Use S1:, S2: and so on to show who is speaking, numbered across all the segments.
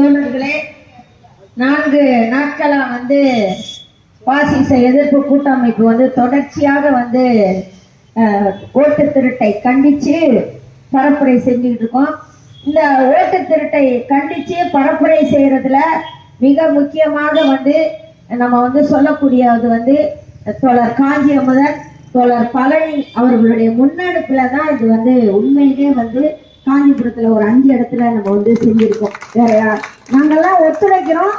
S1: தோழர்களே நான்கு நாட்களா வந்து பாசிச எதிர்ப்பு கூட்டமைப்பு வந்து தொடர்ச்சியாக வந்து ஓட்டு திருட்டை கண்டிச்சு பரப்புரை செஞ்சுக்கிட்டு இருக்கோம். இந்த ஓட்டு திருட்டை கண்டிச்சு பரப்புரை செய்யறதுல மிக முக்கியமாக வந்து நம்ம வந்து சொல்லக்கூடியது வந்து தோழர் காஞ்சி அமுதன் தோழர் பழனி அவர்களுடைய முன்னெடுப்புல தான் இது வந்து உண்மையிலே வந்து காஞ்சிபுரத்துல ஒரு அஞ்சு இடத்துல நம்ம வந்து செஞ்சிருக்கோம். வேறையா நாங்கெல்லாம் ஒத்துழைக்கிறோம்.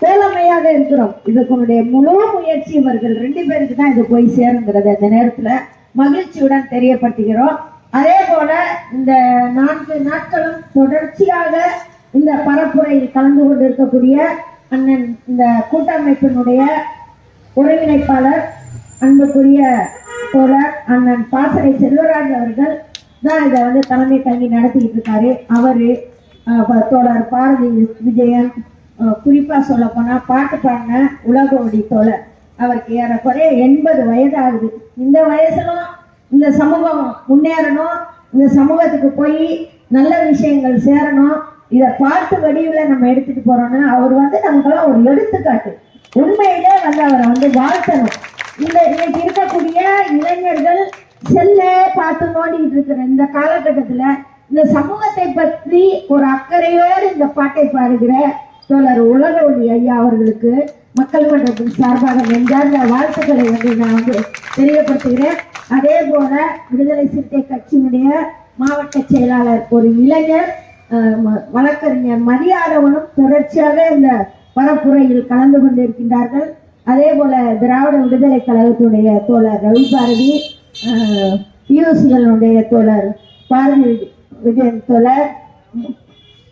S1: தோழமையாக இருக்கிறோம். இதுக்குடைய முழு முயற்சி இவர்கள் ரெண்டு பேருக்கு தான் இது போய் சேருங்கிறது அந்த நேரத்துல மகிழ்ச்சியுடன் தெரியப்படுத்துகிறோம். அதே போல இந்த நான்கு நாட்களும் தொடர்ச்சியாக இந்த பரப்புரையில் கலந்து கொண்டிருக்கக்கூடிய அண்ணன் இந்த கூட்டமைப்பினுடைய ஒருங்கிணைப்பாளர் அன்புக்குரிய தோழர் அண்ணன் பாசறை செல்வராஜ் அவர்கள் தான் இதை வந்து தலைமை தங்கி நடத்திக்கிட்டு இருக்காரு அவரு தோழர் பாரதி விஜயன் குறிப்பா சொல்ல போனா பாட்டு பாடின உலகோடி தோழர். அவருக்கு ஏறக்குறைய எண்பது வயது ஆகுது இந்த வயசுலும் இந்த சமூகம் முன்னேறணும் இந்த சமூகத்துக்கு போய் நல்ல விஷயங்கள் சேரணும் இதை பாட்டு வடிவில் நம்ம எடுத்துட்டு போறோம்னா அவர் வந்து நமக்கெல்லாம் ஒரு எடுத்துக்காட்டு. உண்மையிலே வந்து அவரை வந்து வாழ்த்தணும். இந்த இன்னைக்கு இருக்கக்கூடிய இளைஞர்கள் செல்லே பார்த்து நோண்டிட்டு இருக்கிற இந்த காலகட்டத்துல இந்த சமூகத்தை பற்றி ஒரு அக்கறையோடு இந்த பாட்டை பாடுகிற தோழர் உலக ஒளி ஐயா அவர்களுக்கு மக்கள் மன்றத்தின் சார்பாக நெஞ்சார்ந்த வாழ்த்துக்களை வந்து நான் வந்து தெரியப்படுத்துகிறேன். அதே போல விடுதலை சிறுத்தை கட்சியினுடைய மாவட்ட செயலாளர் ஒரு இளைஞர் வழக்கறிஞர் மரியாதவனும் தொடர்ச்சியாக இந்த பரப்புரையில் கலந்து கொண்டிருக்கின்றார்கள். அதே போல திராவிட விடுதலை கழகத்துடைய தோழர் ரவி பாரதி பியூசிகளுடைய தோழர் பாரதி விஜயன் தோழர்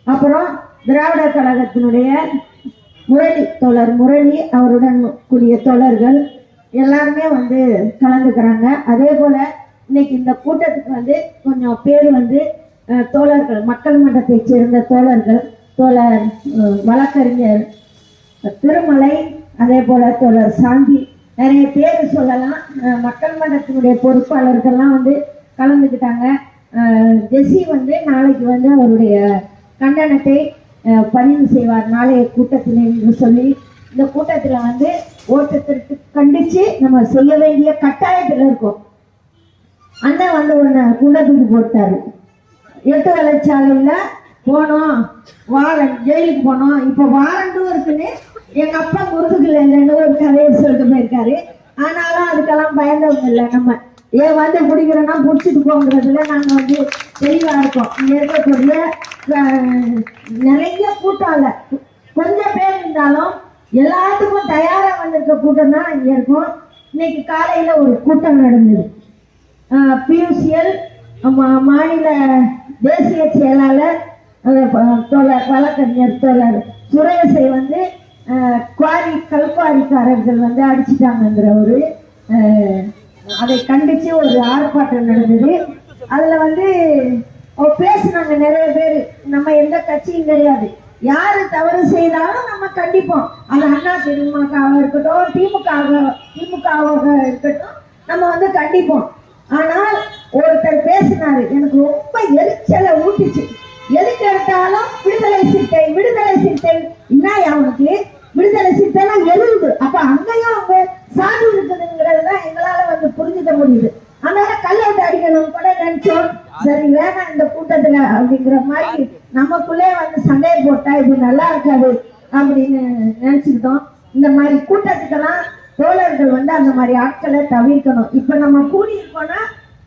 S1: அப்புறம் திராவிட கழகத்தினுடைய முரளி தோழர் முரளி அவருடன் கூடிய தோழர்கள் எல்லாருமே வந்து கலந்துக்கிறாங்க. அதே போல இன்னைக்கு இந்த கூட்டத்துக்கு வந்து கொஞ்சம் பேர் வந்து தோழர்கள் மக்கள் மன்றத்தை சேர்ந்த தோழர்கள் தோழர் வழக்கறிஞர் திருமலை அதே போல தோழர் சாந்தி நிறைய பேர் சொல்லலாம். மக்கள் மன்றத்தினுடைய பொறுப்பாளர்கள்லாம் வந்து கலந்துக்கிட்டாங்க. ஜெஸ்ஸி வந்து நாளைக்கு வந்து அவருடைய கண்டனத்தை பதிவு செய்வார் நாளைய கூட்டத்தில் என்று சொல்லி இந்த கூட்டத்தில் வந்து ஓட்டத்திற்கு கண்டித்து கண்டிச்சு நம்ம செய்ய வேண்டிய கட்டாயத்தில் இருக்கோம். அண்ணன் வந்து ஒன்று குண்டத்துக்கு போட்டாரு. எட்டு வளர்ச்சாலையில் போனோம். வாரண்ட் ஜெயிலுக்கு போனோம். இப்போ வாரண்டும் இருக்குன்னு எங்க அப்பா முருகுல இல்லைன்னு ஒரு கதையை சொல்லிட்டு போயிருக்காரு. ஆனாலும் அதுக்கெல்லாம் பயந்தவங்க இல்லை நம்ம. ஏன் வந்து பிடிக்கிறோன்னா பிடிச்சிட்டு போங்கிறதுல நாங்க வந்து தெளிவா இருக்கோம். இங்கே இருக்கக்கூடிய நிறைய கூட்டம் இல்லை கொஞ்சம் பேர் இருந்தாலும் எல்லாத்துக்கும் தயாரா வந்திருக்க கூட்டம் தான் இங்க இருக்கும். இன்னைக்கு காலையில ஒரு கூட்டம் நடந்தது. பியூசிஎல் மாநில தேசிய செயலாளர் அஹ், தோழர் வழக்கறிஞர் தோழர் சுரேஷை வந்து குவாரி கல்குவாரிக்காரர்கள் வந்து அடிச்சிட்டாங்கிற ஒரு அதை கண்டிச்சு ஒரு ஆர்ப்பாட்டம் நடந்தது. அதில் வந்து பேசினாங்க நிறைய பேர். நம்ம எந்த கட்சியும் கிடையாது. யாரு தவறு செய்தாலும் நம்ம கண்டிப்போம். அது அண்ணா திமுகவாக இருக்கட்டும் திமுக திமுகவாக இருக்கட்டும் நம்ம வந்து கண்டிப்போம். ஆனால் ஒருத்தர் பேசினாரு. எனக்கு ரொம்ப எரிச்சலை ஊட்டுச்சு. எதுக்கு எடுத்தாலும் விடுதலை சிறுத்தை விடுதலை சிறுத்தை என்ன அவனுக்கு விடுதலை சிறுத்தைலாம் எழுது அப்ப அங்கேயும் அவங்க சான்று இருக்குதுங்கிறது தான் எங்களால வந்து புரிஞ்சுக்க முடியுது அதனால கல்லோட்டு அடிக்கணும் கூட நினைச்சோம் சரி வேணாம் இந்த கூட்டத்துல அப்படிங்கிற மாதிரி நமக்குள்ளே வந்து சண்டையை போட்டா இது நல்லா இருக்காது அப்படின்னு நினைச்சுக்கிட்டோம். இந்த மாதிரி கூட்டத்துக்கெல்லாம் தோழர்கள் வந்து அந்த மாதிரி ஆட்களை தவிர்க்கணும். இப்ப நம்ம கூடி இருக்கோம்னா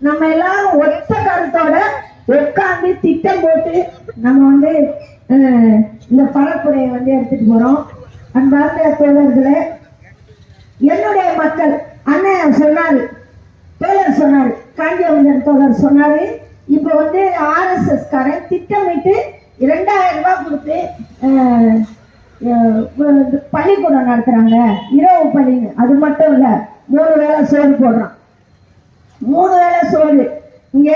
S1: நம்ம எல்லாரும் ஒத்த கருத்தோட உட்கார்ந்து திட்டம் போட்டு நம்ம வந்து இந்த பரப்புரையை வந்து எடுத்துட்டு போறோம். அன்பார்ந்த தோழர்களே என்னுடைய மக்கள் அண்ணன் சொன்னாரு தோழர் சொன்னாரு காஞ்சியவந்தன் தோழர் சொன்னாரு. இப்போ வந்து ஆர்எஸ்எஸ் காரன் திட்டமிட்டு இரண்டாயிரம் ரூபாய் கொடுத்து பள்ளிக்கூடம் நடத்துறாங்க. இரவு பள்ளின்னு அது மட்டும் இல்லை மூணு வேளை சோறு போடுறான். மூணு வேளை சோறு. இங்க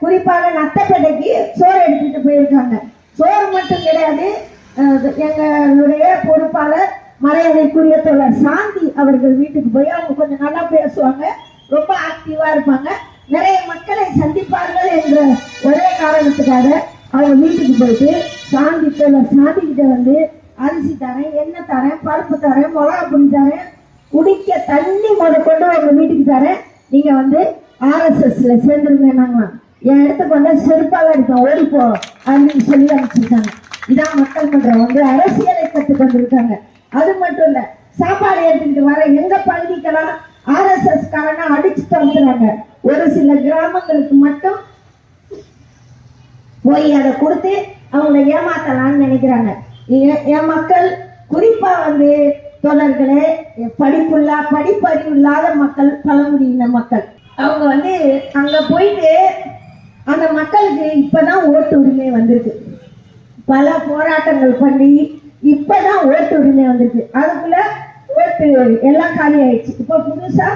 S1: குறிப்பாக நத்தப்பேட்டைக்கு சோறு எடுத்துட்டு போயிருக்காங்க. சோறு மட்டும் கிடையாது எங்களுடைய பொறுப்பாளர் மலையறைக்குரிய தோழர் சாந்தி அவர்கள் வீட்டுக்கு போய் அவங்க கொஞ்சம் நல்லா பேசுவாங்க. ரொம்ப ஆக்டிவா இருப்பாங்க. நிறைய மக்களை சந்திப்பார்கள் என்ற ஒரே காரணத்துக்காக அவங்க வீட்டுக்கு போயிட்டு சாந்தி தோழர் சாந்தி கிட்ட வந்து அரிசி தரேன் எண்ணெய் தரேன் பருப்பு தரேன் மிளகா பொடி தரேன் குடிக்க தண்ணி முத கொண்டு உங்க வீட்டுக்கு தரேன். நீங்க வந்து ஆர்எஸ்எஸ்ல சேர்ந்துருங்க என் இடத்துக்கு வந்து செருப்பால அடிப்பேன் ஓடிப்போ அப்படின்னு சொல்லி அனுப்பிச்சிருக்காங்க. இதான் மக்கள் மன்றம். வந்து அரசியலை கற்றுக்கொண்டிருக்காங்க அது மட்டும் இல்ல சாப்பாடு எடுத்துக்கிட்டு வர எங்க பகுதிக்கெல்லாம் ஆர்எஸ்எஸ் காரனா அடிச்சு தந்துறாங்க ஒரு சில கிராமங்களுக்கு மட்டும் போய் அதை கொடுத்து அவங்கள ஏமாத்தலாம்னு நினைக்கிறாங்க. என் மக்கள் குறிப்பா வந்து தொடர்களே படிப்புள்ளா படிப்பறிவு இல்லாத மக்கள் பழங்குடியின மக்கள். அவங்க வந்து அங்க போயிட்டு அந்த மக்களுக்கு இப்பதான் ஓட்டு உரிமை வந்திருக்கு. பல போராட்டங்கள் பண்ணி இப்பதான் ஓட்டு உரிமை வந்திருக்கு. அதுக்குள்ள ஓட்டு எல்லாம் காலி ஆயிடுச்சு. இப்ப புதுசா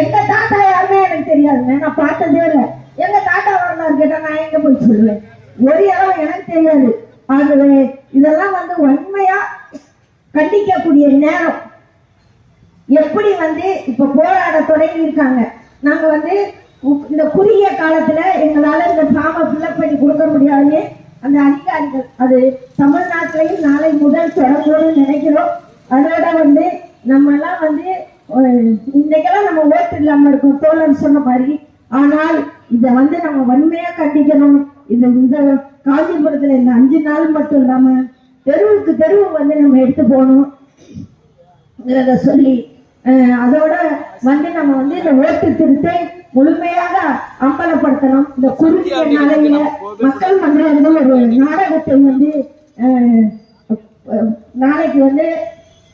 S1: எங்க தாத்தா யாருமே எனக்கு தெரியாதுங்க. நான் பார்த்ததே இல்லை. எங்க தாத்தா வரலாறு கேட்டா நான் எங்க போய் சொல்லுவேன்? ஒரு இடம் எனக்கு தெரியாது. ஆகவே இதெல்லாம் வந்து உண்மையா கண்டிக்கக்கூடிய நேரம். எப்படி வந்து இப்ப போராட தொடங்கி இருக்காங்க நாங்க வந்து இந்த குறுகிய காலத்துல எங்களால இந்த ஃபார்மை ஃபில்அப் பண்ணி கொடுக்க முடியாது அந்த அதிகாரிகள் அது தமிழ்நாட்டிலையும் நாளை முதல் தொடங்கணும்னு நினைக்கிறோம். அதோட வந்து நம்ம எல்லாம் வந்து இன்னைக்கெல்லாம் நம்ம ஓட்டு இல்லாம இருக்கோம். தோழர் சொன்ன மாதிரி. ஆனால் இதை வந்து நம்ம வன்மையா கண்டிக்கணும். இந்த இந்த காஞ்சிபுரத்துல இந்த அஞ்சு நாள் மட்டும் இல்லாம தெருவுக்கு தெருவு வந்து நம்ம எடுத்து போகணும். சொல்லி அதோட வந்து நம்ம வந்து இந்த ஓட்டு திருத்தை முழுமையாக அம்பலப்படுத்தணும். இந்த குறுகிய நாளையில மக்கள் மன்றங்கள் ஒரு நாடகத்தை வந்து நாளைக்கு வந்து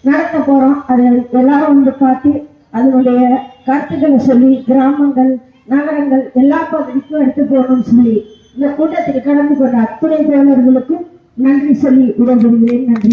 S1: நடத்த போறோம். அதை எல்லாரும் வந்து பார்த்து அதனுடைய கருத்துக்களை சொல்லி கிராமங்கள் நகரங்கள் எல்லா பகுதிக்கும் எடுத்து போகணும்னு சொல்லி இந்த கூட்டத்தில் கலந்து கொண்ட அத்துணை தோழர்களுக்கும் நன்றி சொல்லி விடைபெறுகிறேன். நன்றி